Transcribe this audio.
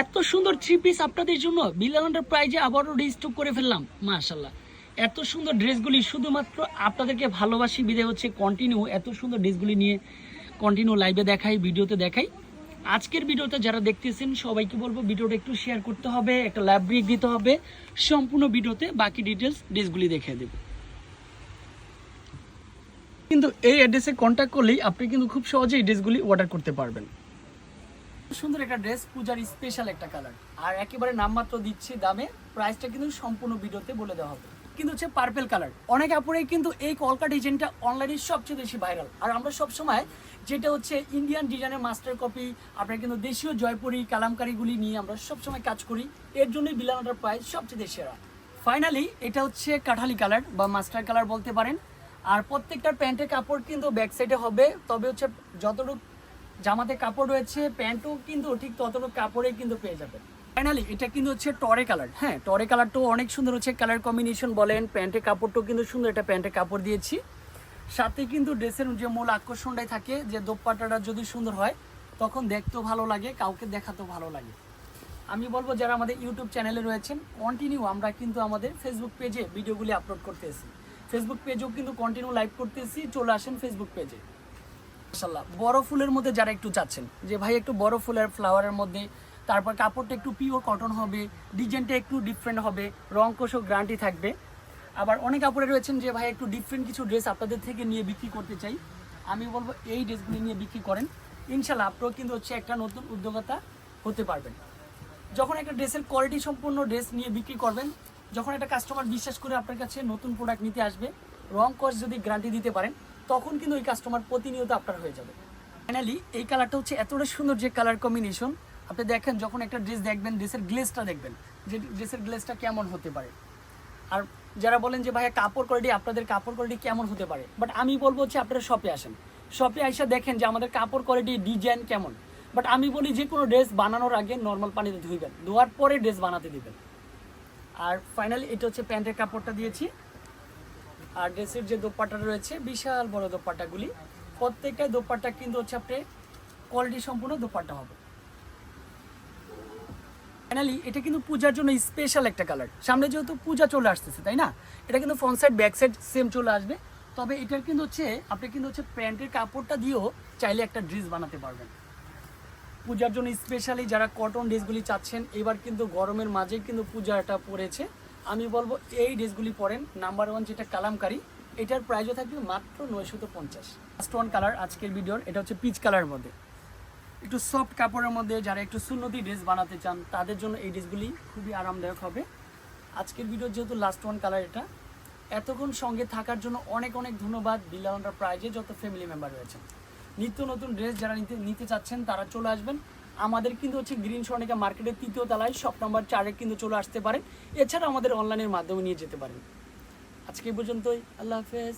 এত সুন্দর three piece আপনাদের জন্য বিলান্ডার প্রাইজে আবারও রিস্টক করে ফেললাম মাশাল্লাহ এত সুন্দর ড্রেসগুলি শুধুমাত্র আপনাদেরকে ভালোবাসি বিদে হচ্ছে কন্টিনিউ এত সুন্দর ড্রেসগুলি নিয়ে কন্টিনিউ লাইভে দেখাই ভিডিওতে দেখাই। আজকের ভিডিওতে যারা দেখতেছেন, সবাইকে বলব ভিডিওটা একটু শেয়ার করতে হবে, একটা ল্যাব ব্রেক দিতে হবে, সম্পূর্ণ ভিডিওতে বাকি ডিটেলস ড্রেসগুলি দেখিয়ে দেবে। কিন্তু এই অ্যাড্রেসে কন্ট্যাক্ট করলেই আপনি কিন্তু খুব সহজেই ড্রেসগুলি অর্ডার করতে পারবেন। সুন্দর একটা ড্রেস পূজার স্পেশাল একটা কালার আর একেবারে নামমাত্র দিচ্ছি দামে প্রাইসটা কিন্তু সম্পূর্ণ ভিডিওতে বলে দেওয়া হবে। কিন্তু হচ্ছে পার্পেল কালার অনেক আপুরেই কিন্তু এই কলকা ডিজাইনটা অনলাইনে সবচেয়ে বেশি ভাইরাল আর আমরা সব সময় যেটা হচ্ছে ইন্ডিয়ান ডিজাইনের মাস্টার কপি আপনার কিন্তু দেশীয় জয়পুরি, কালামকারিগুলি নিয়ে আমরা সবসময় কাজ করি। এর জন্যই বিলানাটার প্রাইস সবচেয়ে সেরা। ফাইনালি এটা হচ্ছে কাঠালি কালার বা মাস্টার কালার বলতে পারেন। আর প্রত্যেকটার প্যান্টের কাপড় কিন্তু ব্যাক সাইডে হবে। তবে হচ্ছে যতটুকু জামাতে কাপড় রয়েছে, প্যান্টও কিন্তু ঠিক ততটুকু কাপড়ে কিন্তু পেয়ে যাবেন ফাইনালি এটা কিন্তু হচ্ছে টরে কালার। হ্যাঁ টরে কালারটাও অনেক সুন্দর হচ্ছে কালার কম্বিনেশন বলেন প্যান্টের কাপড়টাও কিন্তু সুন্দর একটা প্যান্টের কাপড় দিয়েছি। সাথে কিন্তু ড্রেসের যে মূল আকর্ষণটাই থাকে, যে দোপাট্টাটা যদি সুন্দর হয়, তখন দেখতেও ভালো লাগে, কাউকে দেখাতেও ভালো লাগে। আমি বলব, যারা আমাদের ইউটিউব চ্যানেলে রয়েছেন কন্টিনিউ আমরা কিন্তু আমাদের ফেসবুক পেজে ভিডিওগুলি আপলোড করতেছি। ফেসবুক পেজেও কিন্তু কন্টিনিউ লাইভ করতেছি, চলে আসেন ফেসবুক পেজে মাশাল্লাহ বড় ফুলের মধ্যে যারা একটু চাচ্ছেন, যে ভাই একটু বড় ফুলের ফ্লাওয়ারের মধ্যে, তারপর কাপড়টা একটু পিওর কটন হবে ডিজাইনটা একটু ডিফারেন্ট হবে, রং কোষও গ্যারান্টি থাকবে। আবার অনেক কাপড়ে রয়েছেন যে ভাই একটু ডিফারেন্ট কিছু ড্রেস আপনাদের থেকে নিয়ে বিক্রি করতে চাই। আমি বলব এই ড্রেসগুলি নিয়ে বিক্রি করেন। ইনশাল্লাহ আপনারাও কিন্তু হচ্ছে একটা নতুন উদ্যোগতা হতে পারবেন। যখন একটা ড্রেসের কোয়ালিটি সম্পূর্ণ ড্রেস নিয়ে বিক্রি করবেন, যখন একটা কাস্টমার বিশ্বাস করে আপনার কাছে নতুন প্রোডাক্ট নিতে আসবে, রং কস্ট যদি গ্যারান্টি দিতে পারেন তখন কিন্তু ওই কাস্টমার প্রতিনিয়ত আপনার হয়ে যাবে। ফাইনালি এই কালারটা হচ্ছে এতটা সুন্দর যে কালার কম্বিনেশন আপনি দেখেন, যখন একটা ড্রেস দেখবেন ড্রেসের গ্লেসটা দেখবেন, যে ড্রেসের গ্লেসটা কেমন হতে পারে। আর যারা বলেন যে, ভাইয়া, কাপড় কোয়ালিটি আপনাদের কাপড় কোয়ালিটি কেমন হতে পারে? বাট আমি বলব হচ্ছে, আপনারা শপে আসেন। শপে আইসা দেখেন যে, আমাদের কাপড় কোয়ালিটি ডিজাইন কেমন? বাট আমি বলি যে, কোনো ড্রেস বানানোর আগে নর্মাল পানিতে ধুইবেন। ধোয়ার পরে ড্রেস বানাতে দিবেন। আর ফাইনালি এটা হচ্ছে প্যান্টের কাপড়টা দিয়েছি। আর ড্রেসের যে দোপাট্টাটা রয়েছে, বিশাল বড় দোপাট্টাগুলি, প্রত্যেকটা দোপাট্টা কিন্তু হচ্ছে আপনি কোয়ালিটি সম্পূর্ণ দোপাট্টা হবে। ফাইনালি এটা কিন্তু পূজার জন্য স্পেশাল একটা কালার সামনে যেহেতু পূজা চলে আসতেছে, তাই না? এটা কিন্তু front side back side same চলে আসবে। তবে এটার কিন্তু হচ্ছে, আপনি কিন্তু হচ্ছে প্যান্টের কাপড়টা দিয়েও চাইলে একটা ড্রেস বানাতে পারবেন। পূজার জন্য স্পেশালি যারা কটন ড্রেসগুলি চাচ্ছেন, এবার কিন্তু গরমের মাঝে কিন্তু পূজাটা পড়েছে। আমি বলব এই ড্রেসগুলি পরেন। নাম্বার ওয়ান যেটা কালামকারি, এটার প্রাইসও থাকবে মাত্র নয়শত পঞ্চাশ। ফার্স্ট ওয়ান কালার আজকের ভিডিওর এটা হচ্ছে পিচ কালারের মধ্যে। একটু সফট কাপড়ের মধ্যে যারা একটু সুন্নতি ড্রেস বানাতে চান, তাদের জন্য এই ড্রেসগুলি খুবই আরামদায়ক হবে। আজকের ভিডিও যেহেতু লাস্ট ওয়ান কালার এটা, এতক্ষণ সঙ্গে থাকার জন্য অনেক অনেক ধন্যবাদ। বিলান্ডার প্রাইজে যত ফ্যামিলি মেম্বার রয়েছেন। নিত্য নতুন ড্রেস যারা নিতে নিতে চাচ্ছেন, তারা চলে আসবেন। আমাদের কিন্তু হচ্ছে গ্রিন সনিকা মার্কেটের তৃতীয় তলায় শপ নাম্বার চারে কিন্তু চলে আসতে পারেন। এছাড়া আমাদের অনলাইনের মাধ্যমে নিয়ে যেতে পারেন। আজকে পর্যন্তই। আল্লাহ হাফেজ।